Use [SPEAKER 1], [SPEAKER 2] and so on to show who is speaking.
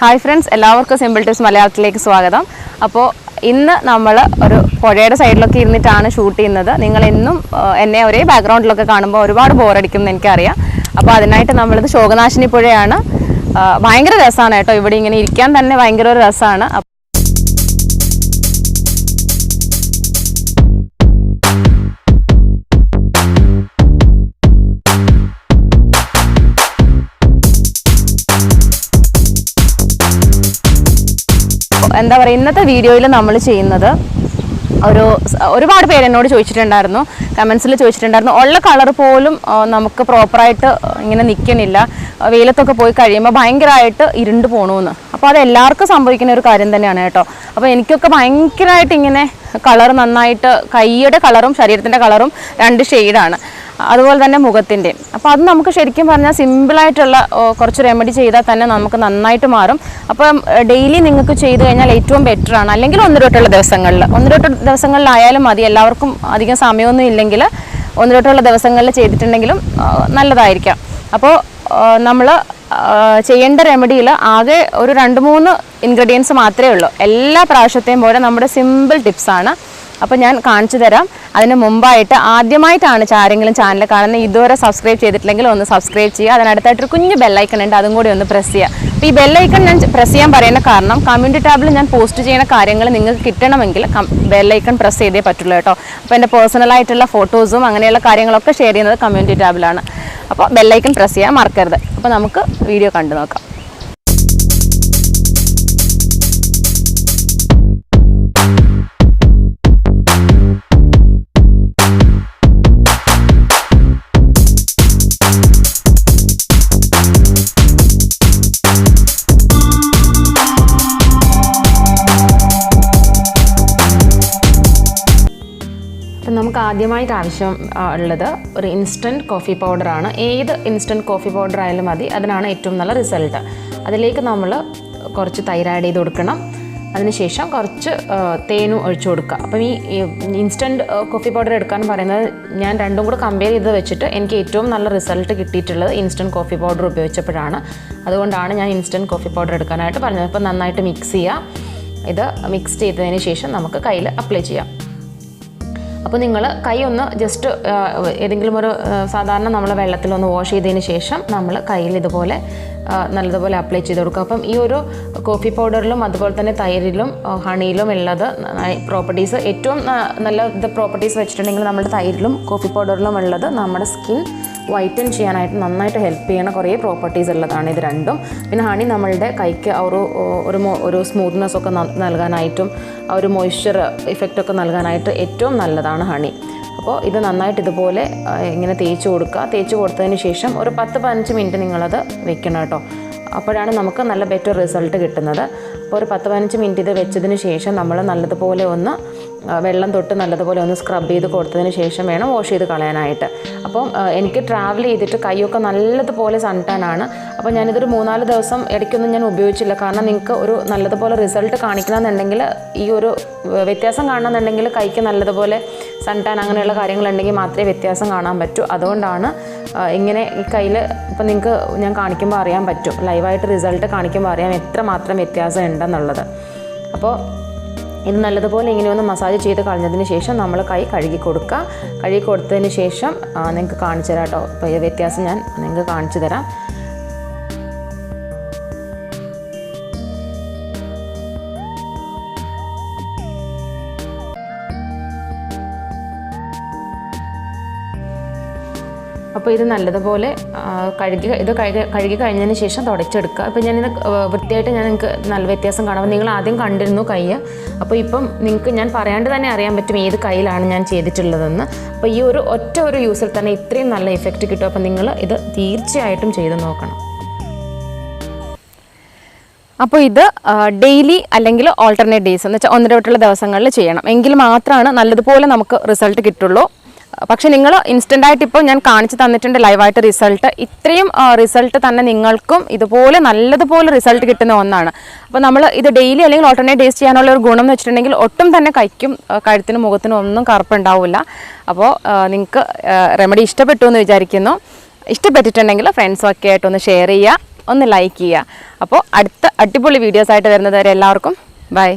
[SPEAKER 1] Hi friends എല്ലാവർക്കും simple tips മലയാളത്തിലേക്ക് സ്വാഗതം. അപ്പോൾ ഇന്ന് നമ്മൾ ഒരു പുഴയുടെ സൈഡിലൊക്കെ ഇരുന്നിട്ടാണ് ഷൂട്ട് ചെയ്യുന്നത്. നിങ്ങൾ എന്നും എന്നെ ഒരേ ബാക്ക്ഗ്രൗണ്ടിലൊക്കെ കാണുമ്പോൾ ഒരുപാട് ബോറടിക്കും എന്ന് എനിക്കറിയാം. അപ്പോൾ അതിനായിട്ട് നമ്മളിത് ശോകനാശിനി പുഴയാണ്. ഭയങ്കര രസമാണ് കേട്ടോ. ഇവിടെ ഇങ്ങനെ ഇരിക്കാൻ തന്നെ ഭയങ്കര ഒരു രസമാണ് എന്താ പറയുക ഇന്നത്തെ വീഡിയോയിൽ നമ്മൾ ചെയ്യുന്നത് ഒരു ഒരുപാട് പേര് എന്നോട് ചോദിച്ചിട്ടുണ്ടായിരുന്നു. കമൻസിൽ ചോദിച്ചിട്ടുണ്ടായിരുന്നു. ഉള്ള കളർ പോലും നമുക്ക് പ്രോപ്പറായിട്ട് ഇങ്ങനെ നിൽക്കണില്ല വെയിലത്തൊക്കെ പോയി കഴിയുമ്പോൾ ഭയങ്കരമായിട്ട് ഇരുണ്ട് പോകണമെന്ന് അപ്പോൾ അത് എല്ലാവർക്കും സംഭവിക്കുന്ന ഒരു കാര്യം തന്നെയാണ് കേട്ടോ. അപ്പോൾ എനിക്കൊക്കെ ഭയങ്കരമായിട്ട് ഇങ്ങനെ കളർ നന്നായിട്ട് കൈയുടെ കളറും ശരീരത്തിന്റെ കളറും രണ്ട് ഷെയ്ഡാണ് അതുപോലെ തന്നെ മുഖത്തിന്റെയും അപ്പോൾ അത് നമുക്ക് ശരിക്കും പറഞ്ഞാൽ സിമ്പിളായിട്ടുള്ള കുറച്ച് റെമഡി ചെയ്താൽ തന്നെ നമുക്ക് നന്നായിട്ട് മാറും. അപ്പം ഡെയിലി നിങ്ങൾക്ക് ചെയ്തു കഴിഞ്ഞാൽ ഏറ്റവും ബെറ്റർ ആണ്. അല്ലെങ്കിൽ ഒന്ന് തൊട്ടുള്ള ദിവസങ്ങളിൽ. ഒന്ന് തൊട്ട് ദിവസങ്ങളിലായാലും മതി. എല്ലാവർക്കും അധികം സമയമൊന്നും ഇല്ലെങ്കിൽ ഒന്ന് തൊട്ടുള്ള ദിവസങ്ങളിൽ ചെയ്തിട്ടുണ്ടെങ്കിലും നല്ലതായിരിക്കാം. അപ്പോൾ നമ്മൾ ചെയ്യേണ്ട റെമഡിയിൽ ആകെ ഒരു രണ്ട് മൂന്ന് ഇൻഗ്രീഡിയൻസ് മാത്രമേ ഉള്ളൂ. എല്ലാ പ്രാവശ്യത്തെയും പോലെ നമ്മുടെ സിമ്പിൾ ടിപ്സാണ് അപ്പോൾ ഞാൻ കാണിച്ചു തരാം. അതിന് മുമ്പായിട്ട് ആദ്യമായിട്ടാണ് ചാരെങ്കിലും ചാനൽ കാണുന്നത് ഇതുവരെ സബ്സ്ക്രൈബ് ചെയ്തിട്ടില്ലെങ്കിൽ ഒന്ന് സബ്സ്ക്രൈബ് ചെയ്യുക. അതിനടുത്തായിട്ടൊരു കുഞ്ഞു ബെല്ലൈക്കൺ ഉണ്ട് അതും കൂടി ഒന്ന് പ്രസ് ചെയ്യുക. അപ്പോൾ ഈ ബെല്ലൈക്കൺ ഞാൻ പ്രസ് ചെയ്യാൻ പറയുന്ന കാരണം കമ്മ്യൂണിറ്റി ടാബിൽ ഞാൻ പോസ്റ്റ് ചെയ്യുന്ന കാര്യങ്ങൾ നിങ്ങൾക്ക് കിട്ടണമെങ്കിൽ ബെല്ലൈക്കൺ പ്രസ് ചെയ്തേ പറ്റുള്ളൂ കേട്ടോ. അപ്പോൾ എന്റെ പേഴ്സണലായിട്ടുള്ള ഫോട്ടോസും അങ്ങനെയുള്ള കാര്യങ്ങളൊക്കെ ഷെയർ ചെയ്യുന്നത് കമ്മ്യൂണിറ്റി ടാബിലാണ് അപ്പോൾ ബെല്ലൈക്കൺ പ്രസ് ചെയ്യാൻ മറക്കരുത്. അപ്പോൾ നമുക്ക് വീഡിയോ കണ്ടു നോക്കാം. നമുക്ക് ആദ്യമായിട്ട് ആവശ്യം ഉള്ളത് ഒരു ഇൻസ്റ്റന്റ് കോഫി പൗഡറാണ് ഏത് ഇൻസ്റ്റന്റ് കോഫി പൗഡർ ആയാലും മതി. അതിനാണ് ഏറ്റവും നല്ല റിസൾട്ട് അതിലേക്ക് നമ്മൾ കുറച്ച് തൈര് ആഡ് ചെയ്ത് കൊടുക്കണം. അതിനുശേഷം കുറച്ച് തേനും ഒഴിച്ചു കൊടുക്കുക. അപ്പം ഈ ഇൻസ്റ്റന്റ് കോഫി പൗഡർ എടുക്കാൻ പറയുന്നത് ഞാൻ രണ്ടും കൂടെ കമ്പയർ ചെയ്ത് വെച്ചിട്ട് എനിക്ക് ഏറ്റവും നല്ല റിസൾട്ട് കിട്ടിയിട്ടുള്ളത് ഇൻസ്റ്റന്റ് കോഫി പൗഡർ ഉപയോഗിച്ചപ്പോഴാണ്. അതുകൊണ്ടാണ് ഞാൻ ഇൻസ്റ്റന്റ് കോഫി പൗഡർ എടുക്കാനായിട്ട് പറഞ്ഞത്. അപ്പോൾ നന്നായിട്ട് മിക്സ് ചെയ്യുക. ഇത് മിക്സ് ചെയ്തതിന് ശേഷം നമുക്ക് കയ്യിൽ അപ്ലൈ ചെയ്യാം. അപ്പോൾ നിങ്ങൾ കൈ ഒന്ന് ജസ്റ്റ് ഏതെങ്കിലും ഒരു സാധാരണ നമ്മൾ വെള്ളത്തിലൊന്ന് വാഷ് ചെയ്തതിന് ശേഷം നമ്മൾ കയ്യിൽ ഇതുപോലെ നല്ലതുപോലെ അപ്ലൈ ചെയ്ത് കൊടുക്കുക. അപ്പം ഈ ഒരു കോഫി പൗഡറിലും അതുപോലെ തന്നെ തൈരിലും ഹണിയിലും ഉള്ളത് പ്രോപ്പർട്ടീസ് ഏറ്റവും നല്ല പ്രോപ്പർട്ടീസ് വെച്ചിട്ടുണ്ടെങ്കിൽ നമ്മുടെ തൈരിലും കോഫി പൗഡറിലും ഉള്ളത് നമ്മുടെ സ്കിൻ വൈറ്റൻ ചെയ്യാനായിട്ട് നന്നായിട്ട് ഹെൽപ്പ് ചെയ്യണ കുറേ പ്രോപ്പർട്ടീസ് ഉള്ളതാണ് ഇത് രണ്ടും. പിന്നെ ഹണി നമ്മളുടെ കൈക്ക് ഒരു ഒരു ഒരു സ്മൂത്ത്നെസ് ഒക്കെ നൽകാനായിട്ടും ആ ഒരു മോയ്സ്ചർ ഇഫക്റ്റ് ഒക്കെ നൽകാനായിട്ട് ഏറ്റവും നല്ലതാണ് ഹണി അപ്പോൾ ഇത് നന്നായിട്ട് ഇതുപോലെ ഇങ്ങനെ തേച്ച് കൊടുക്കുക. തേച്ച് കൊടുത്തതിന് ശേഷം ഒരു പത്ത് പതിനഞ്ച് മിനിറ്റ് നിങ്ങളത് വെക്കണം കേട്ടോ. അപ്പോഴാണ് നമുക്ക് നല്ല ബെറ്റർ റിസൾട്ട് കിട്ടുന്നത്. അപ്പോൾ ഒരു പത്ത് പതിനഞ്ച് മിനിറ്റ് ഇത് വെച്ചതിന് ശേഷം നമ്മൾ നല്ലതുപോലെ ഒന്ന് വെള്ളം തൊട്ട് നല്ലതുപോലെ ഒന്ന് സ്ക്രബ് ചെയ്ത് കൊടുത്തതിന് ശേഷം വേണം വാഷ് ചെയ്ത് കളയാനായിട്ട്. അപ്പം എനിക്ക് ട്രാവൽ ചെയ്തിട്ട് കൈയൊക്കെ നല്ലതുപോലെ സൺടാനാണ് അപ്പോൾ ഞാനിതൊരു മൂന്നാൽ ദിവസം ഇടയ്ക്കൊന്നും ഞാൻ ഉപയോഗിച്ചില്ല. കാരണം നിങ്ങൾക്ക് ഒരു നല്ലതുപോലെ റിസൾട്ട് കാണിക്കണമെന്നുണ്ടെങ്കിൽ ഈ ഒരു വ്യത്യാസം കാണണമെന്നുണ്ടെങ്കിൽ കൈക്ക് നല്ലതുപോലെ സൺടാൻ അങ്ങനെയുള്ള കാര്യങ്ങളുണ്ടെങ്കിൽ മാത്രമേ വ്യത്യാസം കാണാൻ പറ്റൂ. അതുകൊണ്ടാണ് ഇങ്ങനെ കയ്യിൽ ഇപ്പം നിങ്ങൾക്ക് ഞാൻ കാണിക്കുമ്പോൾ അറിയാൻ പറ്റും. ലൈവായിട്ട് റിസൾട്ട് കാണിക്കുമ്പോൾ അറിയാം എത്ര മാത്രം വ്യത്യാസം ഉണ്ടെന്നുള്ളത് അപ്പോൾ ഇത് നല്ലതുപോലെ ഇങ്ങനെ ഒന്ന് മസാജ് ചെയ്ത് കളഞ്ഞതിന് ശേഷം നമ്മൾ കൈ കഴുകി കൊടുക്കുക. കഴുകി കൊടുത്തതിന് ശേഷം നിങ്ങൾക്ക് കാണിച്ചു തരാം കേട്ടോ വ്യത്യാസം ഞാൻ നിങ്ങൾക്ക് കാണിച്ചു തരാം. അപ്പോൾ ഇത് നല്ലതുപോലെ കഴുകി ഇത് കഴുകി കഴുകി കഴിഞ്ഞതിന് ശേഷം തുടച്ചെടുക്കുക. അപ്പോൾ ഞാനിത് വൃത്തിയായിട്ട് ഞാൻ നിങ്ങൾക്ക് നല്ല വ്യത്യാസം കാണാം. നിങ്ങൾ ആദ്യം കണ്ടിരുന്നു കൈ. അപ്പോൾ ഇപ്പം നിങ്ങൾക്ക് ഞാൻ പറയാണ്ട് തന്നെ അറിയാൻ പറ്റും ഏത് കയ്യിലാണ് ഞാൻ ചെയ്തിട്ടുള്ളതെന്ന്. അപ്പോൾ ഈ ഒരു ഒറ്റ ഒരു യൂസിൽ തന്നെ ഇത്രയും നല്ല ഇഫക്റ്റ് കിട്ടും. അപ്പോൾ നിങ്ങൾ ഇത് തീർച്ചയായിട്ടും ചെയ്ത് നോക്കണം. അപ്പോൾ ഇത് ഡെയിലി അല്ലെങ്കിൽ ഓൾട്ടർനേറ്റ് ഡേയ്സ് എന്ന് വെച്ചാൽ ഒന്നര വട്ടുള്ള ദിവസങ്ങളിൽ ചെയ്യണം. എങ്കിൽ മാത്രമാണ് നല്ലതുപോലെ നമുക്ക് റിസൾട്ട് കിട്ടുള്ളൂ. പക്ഷെ നിങ്ങൾ ഇൻസ്റ്റന്റ് ആയിട്ട് ഇപ്പോൾ ഞാൻ കാണിച്ചു തന്നിട്ടുണ്ട് ലൈവായിട്ട് റിസൾട്ട് ഇത്രയും റിസൾട്ട് തന്നെ നിങ്ങൾക്കും ഇതുപോലെ നല്ലതുപോലെ റിസൾട്ട് കിട്ടുന്ന ഒന്നാണ്. അപ്പോൾ നമ്മൾ ഇത് ഡെയിലി അല്ലെങ്കിൽ ഓൾട്ടർനേറ്റ് ഡേയ്സ് ചെയ്യാനുള്ള ഒരു ഗുണം എന്ന് വെച്ചിട്ടുണ്ടെങ്കിൽ ഒട്ടും തന്നെ കൈക്കും ആ, കഴുത്തിനും മുഖത്തിനും ഒന്നും കറുപ്പുണ്ടാവില്ല. അപ്പോൾ നിങ്ങൾക്ക് റെമഡി ഇഷ്ടപ്പെട്ടു എന്ന് വിചാരിക്കുന്നു. ഇഷ്ടപ്പെട്ടിട്ടുണ്ടെങ്കിൽ ഫ്രണ്ട്സൊക്കെ ആയിട്ടൊന്ന് ഷെയർ ചെയ്യുക
[SPEAKER 2] ഒന്ന് ലൈക്ക് ചെയ്യുക. അപ്പോൾ അടുത്ത അടിപൊളി വീഡിയോസായിട്ട് വരുന്നത് വരെ എല്ലാവർക്കും ബൈ